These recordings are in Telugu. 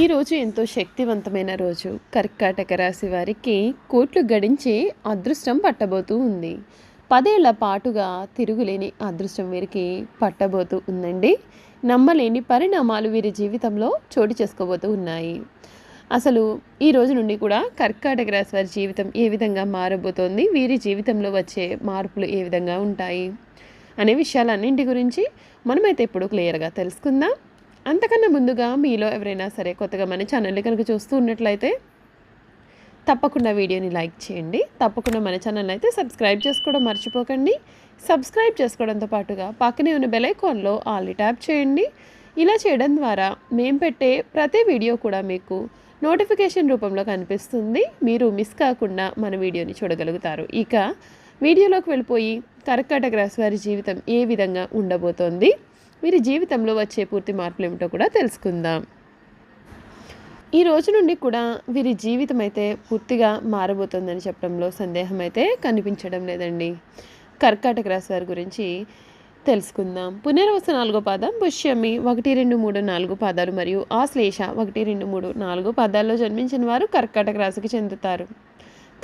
ఈరోజు ఎంతో శక్తివంతమైన రోజు. కర్కాటక రాశి వారికి కోట్లు గడించే అదృష్టం పట్టబోతూ ఉంది. పదేళ్ళ పాటుగా తిరుగులేని అదృష్టం వీరికి పట్టబోతూ ఉందండి. నమ్మలేని పరిణామాలు వీరి జీవితంలో చోటు చేసుకోబోతూ ఉన్నాయి. అసలు ఈ రోజు నుండి కూడా కర్కాటక రాశి వారి జీవితం ఏ విధంగా మారబోతోంది? వీరి జీవితంలో వచ్చే మార్పులు ఏ విధంగా ఉంటాయి? అనే విషయాలన్నింటి గురించి మనమైతే ఇప్పుడు క్లియర్గా తెలుసుకుందాం. అంతకన్నా ముందుగా మీలో ఎవరైనా సరే కొత్తగా మన ఛానల్ని కనుక చూస్తూ ఉన్నట్లయితే తప్పకుండా వీడియోని లైక్ చేయండి. తప్పకుండా మన ఛానల్ అయితే సబ్స్క్రైబ్ చేసుకోవడం మర్చిపోకండి. సబ్స్క్రైబ్ చేసుకోవడంతో పాటుగా పక్కనే ఉన్న బెలైకాన్లో ఆల్ని ట్యాప్ చేయండి. ఇలా చేయడం ద్వారా మేము పెట్టే ప్రతి వీడియో కూడా మీకు నోటిఫికేషన్ రూపంలో కనిపిస్తుంది. మీరు మిస్ కాకుండా మన వీడియోని చూడగలుగుతారు. ఇక వీడియోలోకి వెళ్ళిపోయి కర్కాటక రాశి వారి జీవితం ఏ విధంగా ఉండబోతోంది? వీరి జీవితంలో వచ్చే పూర్తి మార్పులు ఏమిటో కూడా తెలుసుకుందాం. ఈ రోజు నుండి కూడా వీరి జీవితం అయితే పూర్తిగా మారబోతోందని చెప్పడంలో సందేహం అయితే కనిపించడం లేదండి. కర్కాటక రాశి వారి గురించి తెలుసుకుందాం. పునర్వస నాలుగో పాదం పుష్యమి ఒకటి రెండు మూడు నాలుగు పాదాలు మరియు ఆశ్లేష ఒకటి రెండు మూడు నాలుగు పాదాల్లో జన్మించిన వారు కర్కాటక రాశికి చెందుతారు.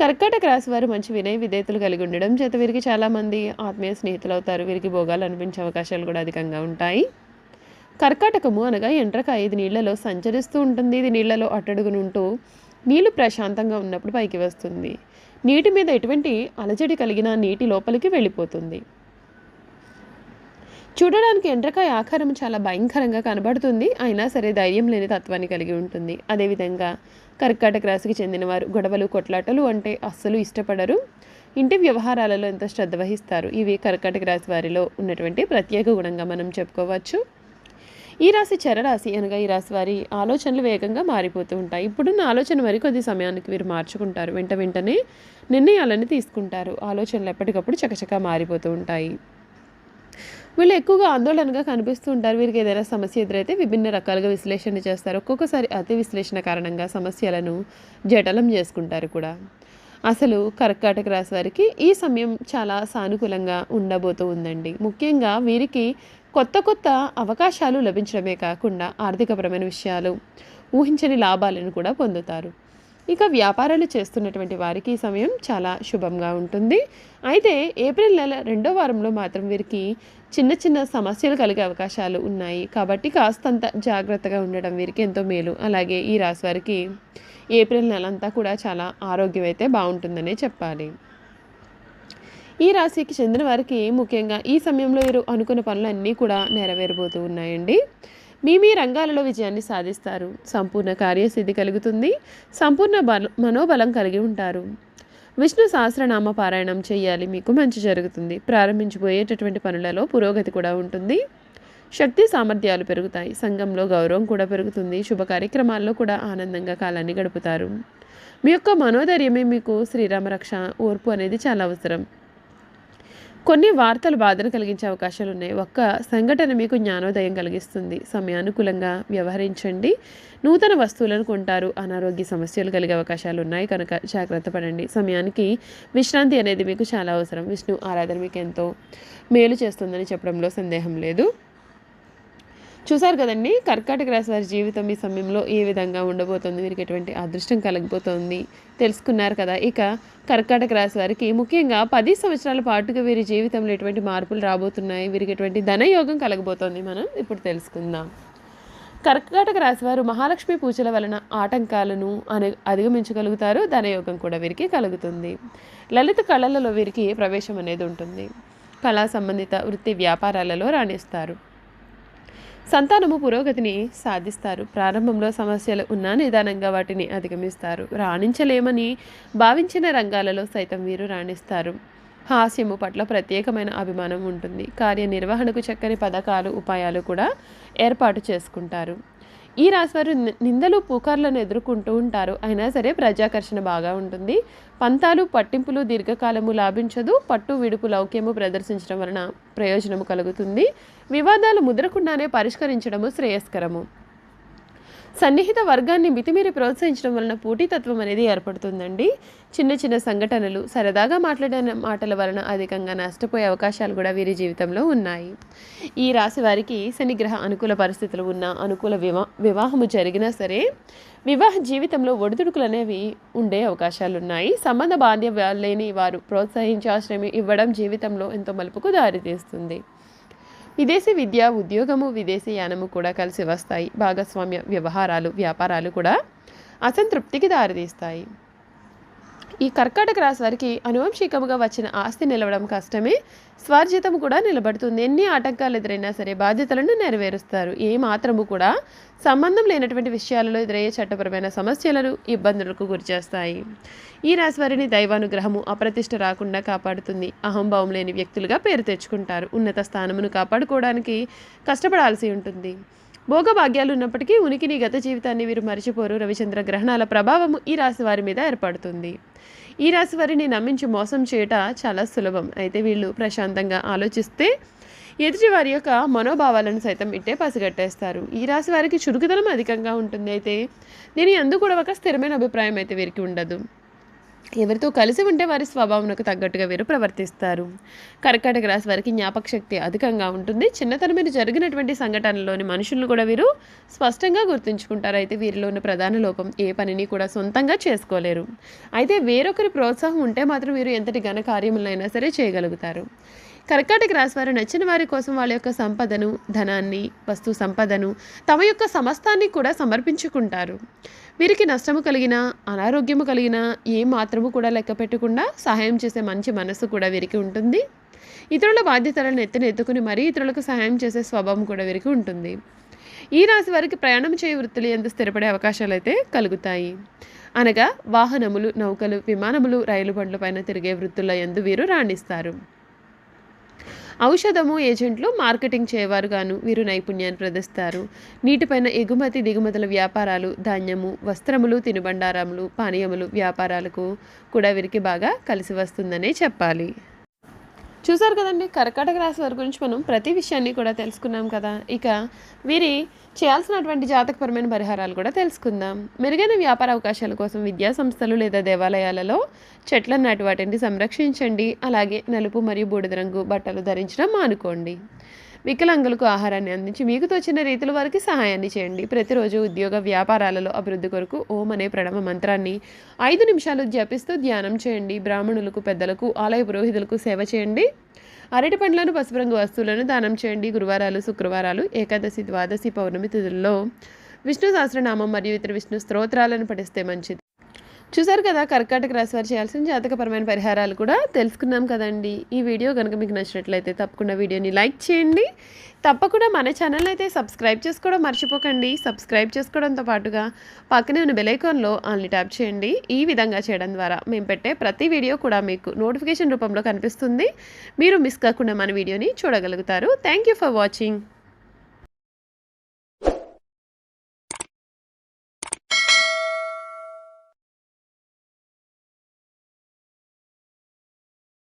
కర్కాటక రాశి వారు మంచి వినయ విధేయతలు కలిగి ఉండడం చేత వీరికి చాలామంది ఆత్మీయ స్నేహితులు అవుతారు. వీరికి భోగాలు అనిపించే అవకాశాలు కూడా అధికంగా ఉంటాయి. కర్కాటకము అనగా ఎండ్రకాయ. ఇది నీళ్ళలో సంచరిస్తూ ఉంటుంది. ఇది నీళ్ళలో అట్టడుగునుంటూ నీళ్ళు ప్రశాంతంగా ఉన్నప్పుడు పైకి వస్తుంది. నీటి మీద ఎటువంటి అలజడి కలిగిన నీటి లోపలికి వెళ్ళిపోతుంది. చూడడానికి ఎండ్రకాయ ఆకారం చాలా భయంకరంగా కనబడుతుంది. అయినా సరే ధైర్యం లేని తత్వాన్ని కలిగి ఉంటుంది. అదేవిధంగా కర్కాటక రాశికి చెందినవారు గొడవలు కొట్లాటలు అంటే అస్సలు ఇష్టపడరు. ఇంటి వ్యవహారాలలో ఎంతో శ్రద్ధ వహిస్తారు? ఇవి కర్కాటక రాశి వారిలో ఉన్నటువంటి ప్రత్యేక గుణంగా మనం చెప్పుకోవచ్చు. ఈ రాశి చరరాశి అనగా ఈ రాశి వారి ఆలోచనలు వేగంగా మారిపోతూ ఉంటాయి. ఇప్పుడున్న ఆలోచన మరికొద్ది సమయానికి వీరు మార్చుకుంటారు. వెంట వెంటనే నిర్ణయాలను తీసుకుంటారు. ఆలోచనలు ఎప్పటికప్పుడు చకచకా మారిపోతూ ఉంటాయి. వీళ్ళు ఎక్కువగా ఆందోళనగా కనిపిస్తూ ఉంటారు. వీరికి ఏదైనా సమస్య ఎదురైతే విభిన్న రకాలుగా విశ్లేషణ చేస్తారు. ఒక్కొక్కసారి అతి విశ్లేషణ కారణంగా సమస్యలను జటలం చేసుకుంటారు కూడా. అసలు కర్కాటక రాశి వారికి ఈ సమయం చాలా సానుకూలంగా ఉండబోతూ ఉందండి. ముఖ్యంగా వీరికి కొత్త కొత్త అవకాశాలు లభించడమే కాకుండా ఆర్థికపరమైన విషయాలు ఊహించని లాభాలను కూడా పొందుతారు. ఇక వ్యాపారాలు చేస్తున్నటువంటి వారికి ఈ సమయం చాలా శుభంగా ఉంటుంది. అయితే ఏప్రిల్ నెల రెండో వారంలో మాత్రం వీరికి చిన్న చిన్న సమస్యలు కలిగే అవకాశాలు ఉన్నాయి. కాబట్టి కాస్తంత జాగ్రత్తగా ఉండడం వీరికి ఎంతో మేలు. అలాగే ఈ రాశి వారికి ఏప్రిల్ నెల అంతా కూడా చాలా ఆరోగ్యం అయితే బాగుంటుందనే చెప్పాలి. ఈ రాశికి చెందిన వారికి ముఖ్యంగా ఈ సమయంలో వీరు అనుకున్న పనులన్నీ కూడా నెరవేరబోతూ ఉన్నాయండి. మీ మీ రంగాలలో విజయాన్ని సాధిస్తారు. సంపూర్ణ కార్యసిద్ధి కలుగుతుంది. సంపూర్ణ బల మనోబలం కలిగి ఉంటారు. విష్ణు సహస్రనామ పారాయణం చేయాలి మీకు మంచి జరుగుతుంది. ప్రారంభించిపోయేటటువంటి పనులలో పురోగతి కూడా ఉంటుంది. శక్తి సామర్థ్యాలు పెరుగుతాయి. సంఘంలో గౌరవం కూడా పెరుగుతుంది. శుభ కార్యక్రమాల్లో కూడా ఆనందంగా కాలాన్ని గడుపుతారు. మీ యొక్క మనోధైర్యమే మీకు శ్రీరామరక్ష ఓర్పు అనేది చాలా అవసరం. కొన్ని వార్తలు బాధను కలిగించే అవకాశాలు ఉన్నాయి. ఒక్క సంఘటన మీకు జ్ఞానోదయం కలిగిస్తుంది. సమయానుకూలంగా వ్యవహరించండి. నూతన వస్తువులను కొంటారు. అనారోగ్య సమస్యలు కలిగే అవకాశాలు ఉన్నాయి. కనుక జాగ్రత్త పడండి. సమయానికి విశ్రాంతి అనేది మీకు చాలా అవసరం. విష్ణు ఆరాధన మీకు ఎంతో మేలు చేస్తుందని చెప్పడంలో సందేహం లేదు. చూసారు కదండి? కర్కాటక రాశి వారి జీవితం ఈ సమయంలో ఏ విధంగా ఉండబోతోంది? వీరికి ఎటువంటి అదృష్టం కలగబోతోంది? తెలుసుకున్నారు కదా? ఇక కర్కాటక రాశి వారికి ముఖ్యంగా పది సంవత్సరాల పాటుగా వీరి జీవితంలో ఎటువంటి మార్పులు రాబోతున్నాయి? వీరికి ఎటువంటి ధనయోగం కలగబోతోంది? మనం ఇప్పుడు తెలుసుకుందాం. కర్కాటక రాశి వారు మహాలక్ష్మి పూజల వలన ఆటంకాలను అను అధిగమించగలుగుతారు. ధనయోగం కూడా వీరికి కలుగుతుంది. లలిత కళలలో వీరికి ప్రవేశం అనేది ఉంటుంది. కళా సంబంధిత వృత్తి వ్యాపారాలలో రాణిస్తారు. సంతానము పురోగతిని సాధిస్తారు. ప్రారంభంలో సమస్యలు ఉన్నా నిదానంగా వాటిని అధిగమిస్తారు. రాణించలేమని భావించిన రంగాలలో సైతం వీరు రాణిస్తారు. హాస్యము పట్ల ప్రత్యేకమైన అభిమానం ఉంటుంది. కార్యనిర్వహణకు చక్కని పథకాలు ఉపాయాలు కూడా ఏర్పాటు చేసుకుంటారు. ఈ రాశివారు నిందలు పుకార్లను ఎదుర్కొంటూ ఉంటారు. అయినా సరే ప్రజాకర్షణ బాగా ఉంటుంది. పంతాలు పట్టింపులు దీర్ఘకాలము లాభించదు. పట్టు విడుపు లౌక్యము ప్రదర్శించడం వలన ప్రయోజనము కలుగుతుంది. వివాదాలు ముదరకుండానే పరిష్కరించడము శ్రేయస్కరము. సన్నిహిత వర్గాన్ని మితిమీరి ప్రోత్సహించడం వలన పోటీతత్వం అనేది ఏర్పడుతుందండి. చిన్న చిన్న సంఘటనలు సరదాగా మాట్లాడిన మాటల వలన అధికంగా నష్టపోయే అవకాశాలు కూడా వీరి జీవితంలో ఉన్నాయి. ఈ రాశి వారికి శనిగ్రహ అనుకూల పరిస్థితులు ఉన్న అనుకూల వివా వివాహము జరిగినా సరే వివాహ జీవితంలో ఒడిదుడుకులు అనేవి ఉండే అవకాశాలు ఉన్నాయి. సంబంధ బాధ్యత లేని వారు ప్రోత్సహించే ఆశ్రయం ఇవ్వడం జీవితంలో ఎంతో మలుపుకు దారితీస్తుంది. విదేశీ విద్య ఉద్యోగము విదేశీ యానము కూడా కలిసి వస్తాయి. భాగస్వామ్య వ్యవహారాలు వ్యాపారాలు కూడా అసంతృప్తికి దారితీస్తాయి. ఈ కర్కాటక రాశి వారికి అనువంశికముగా వచ్చిన ఆస్తి నిలవడం కష్టమే. స్వార్జితం కూడా నిలబడుతుంది. ఎన్ని ఆటంకాలు ఎదురైనా సరే బాధ్యతలను నెరవేరుస్తారు. ఏ మాత్రము కూడా సంబంధం లేనటువంటి విషయాలలో ఎదురయ్యే చట్టపరమైన సమస్యలను ఇబ్బందులకు గురిచేస్తాయి ఈ రాశి వారిని దైవానుగ్రహము అప్రతిష్ట రాకుండా కాపాడుతుంది. అహంభావం లేని వ్యక్తులుగా పేరు తెచ్చుకుంటారు. ఉన్నత స్థానమును కాపాడుకోవడానికి కష్టపడాల్సి ఉంటుంది. భోగభాగ్యాలు ఉన్నప్పటికీ ఉనికిని గత జీవితాన్ని వీరు మరిచిపోరు. రవిచంద్ర గ్రహణాల ప్రభావం ఈ రాశి వారి మీద ఏర్పడుతుంది. ఈ రాశి వారిని నమ్మించి మోసం చేయట చాలా సులభం. అయితే వీళ్ళు ప్రశాంతంగా ఆలోచిస్తే ఎదుటి వారి యొక్క మనోభావాలను సైతం ఇట్టే పసిగట్టేస్తారు. ఈ రాశి వారికి చురుకుదనం అధికంగా ఉంటుంది. అయితే దీని అందు కూడా ఒక స్థిరమైన అభిప్రాయం అయితే వీరికి ఉండదు. ఎవరితో కలిసి ఉంటే వారి స్వభావంకు తగ్గట్టుగా వీరు ప్రవర్తిస్తారు. కర్కాటక రాశి వారికి జ్ఞాపక శక్తి అధికంగా ఉంటుంది. చిన్నతనమైన జరిగినటువంటి సంఘటనలోని మనుషులను కూడా వీరు స్పష్టంగా గుర్తుంచుకుంటారు. అయితే వీరిలో ఉన్న ప్రధాన లోపం ఏ పనిని కూడా సొంతంగా చేసుకోలేరు. అయితే వేరొకరి ప్రోత్సాహం ఉంటే మాత్రం వీరు ఎంతటి ఘన కార్యములైనా సరే చేయగలుగుతారు. కర్కాటక రాశి వారు నచ్చిన వారి కోసం వాళ్ళ యొక్క సంపదను ధనాన్ని వస్తు సంపదను తమ యొక్క సమస్తాన్ని కూడా సమర్పించుకుంటారు. వీరికి నష్టము కలిగిన అనారోగ్యము కలిగిన ఏ మాత్రము కూడా లెక్క పెట్టకుండా సహాయం చేసే మంచి మనసు కూడా వీరికి ఉంటుంది. ఇతరుల బాధ్యతలను ఎత్తున ఎత్తుకుని మరీ ఇతరులకు సహాయం చేసే స్వభావం కూడా వీరికి ఉంటుంది. ఈ రాశి వారికి ప్రయాణం చేయ వృత్తులు ఎంత స్థిరపడే అవకాశాలు అయితే కలుగుతాయి. అనగా వాహనములు నౌకలు విమానములు రైలు బండ్ల పైన తిరిగే వృత్తుల ఎందు వీరు రాణిస్తారు. ఔషధము ఏజెంట్లు మార్కెటింగ్ చేయవారు గాను వీరు నైపుణ్యాన్ని ప్రదర్శిస్తారు. నీటిపైన ఎగుమతి దిగుమతుల వ్యాపారాలు ధాన్యము వస్త్రములు తినుబండారములు పానీయములు వ్యాపారాలకు కూడా వీరికి బాగా కలిసి వస్తుందనే చెప్పాలి. చూసారు కదండి? కర్కాటక రాశి వారి గురించి మనం ప్రతి విషయాన్ని కూడా తెలుసుకున్నాం కదా. ఇక వీరి చేయాల్సినటువంటి జాతకపరమైన పరిహారాలు కూడా తెలుసుకుందాం. మెరుగైన వ్యాపార అవకాశాల కోసం విద్యా సంస్థలు లేదా దేవాలయాలలో చెట్లను నాటి వాటిని సంరక్షించండి. అలాగే నలుపు మరియు బూడిద రంగు బట్టలు ధరించడం మానుకోండి. వికలాంగులకు ఆహారాన్ని అందించి మీకు తోచిన రీతిలో వారికి సహాయాన్ని చేయండి. ప్రతిరోజు ఉద్యోగ వ్యాపారాలలో అభివృద్ధి కొరకు ఓం అనే ప్రణవ మంత్రాన్ని ఐదు నిమిషాలు జపిస్తూ ధ్యానం చేయండి. బ్రాహ్మణులకు పెద్దలకు ఆలయ పురోహితులకు సేవ చేయండి. అరటి పండ్లను పసుపు రంగు వస్తువులను దానం చేయండి. గురువారాలు శుక్రవారాలు ఏకాదశి ద్వాదశి పౌర్ణమి తిథుల్లో విష్ణు సహస్రనామం మరియు ఇతర విష్ణు స్తోత్రాలను పఠిస్తే మంచిది. చూసారు కదా కర్కాటక రాశి వారు చేయాల్సిన జాతకపరమైన పరిహారాలు కూడా తెలుసుకున్నాం కదండి. ఈ వీడియో కనుక మీకు నచ్చినట్లయితే తప్పకుండా వీడియోని లైక్ చేయండి. తప్పకుండా మన ఛానల్ అయితే సబ్స్క్రైబ్ చేసుకోవడం మర్చిపోకండి. సబ్స్క్రైబ్ చేసుకోవడంతో పాటుగా పక్కనే ఉన్న బెలైకాన్లో ఆన్లీ ట్యాప్ చేయండి. ఈ విధంగా చేయడం ద్వారా మేము పెట్టే ప్రతి వీడియో కూడా మీకు నోటిఫికేషన్ రూపంలో కనిపిస్తుంది. మీరు మిస్ కాకుండా మన వీడియోని చూడగలుగుతారు. Thank you for watching.